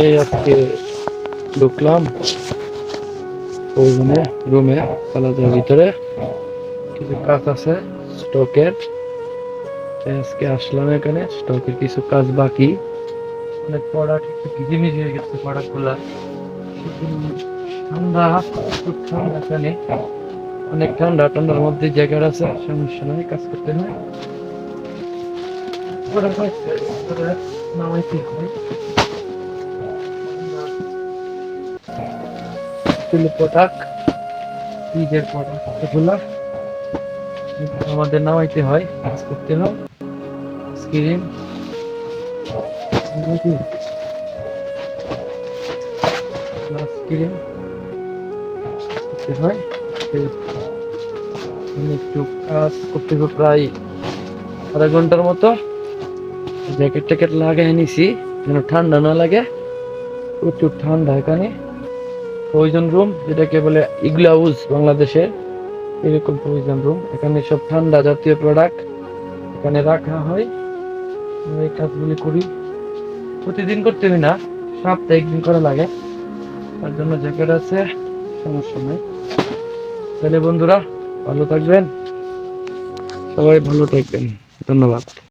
এই আজকে ঢুকলাম। ওইখানে রুমে কলেজের ভিতরে। কিছু কাজ আছে, স্টকের। আজকে আসলাম এখানে, স্টকের কিছু কাজ বাকি। অনেক প্রোডাক্ট একটু ঘিজিমিজি হয়ে গেছে প্রোডাক্টগুলা ঠান্ডা, খুব ঠান্ডা এখানে। অনেক ঠান্ডা, ঠান্ডার মধ্যে জ্যাকেট আছে, সমস্যা নাই, কাজ করতে হয় নামাইতে হয় তুলি প্রোডাক্ট নিজের প্রোডাক্ট এগুলো আমাদের নামাইতে হয়, কাজ করতে হয়। স্ক্রিন স্ক্রিন করতে হয়। একটু কাজ করতে হবে প্রায় আধা ঘণ্টার মতো। জ্যাকেট ট্যাকেট লাগাই নিছি, যেন ঠান্ডা না লাগে। প্রচুর ঠান্ডা এখানে। প্রয়োজন রুম যেটাকে বলে ইগলা হাউস বাংলাদেশের এরকম প্রয়োজন রুম এখানে সব ঠান্ডা জাতীয় প্রোডাক্ট এখানে রাখা হয়। এই কাজগুলি করি। প্রতিদিন করতে হয় না, সপ্তাহে একদিন করা লাগে। তার জন্য জ্যাকেট আছে, সমস্যা নেই। তাহলে বন্ধুরা, ভালো থাকবেন। সবাই ভালো থাকবেন। ধন্যবাদ।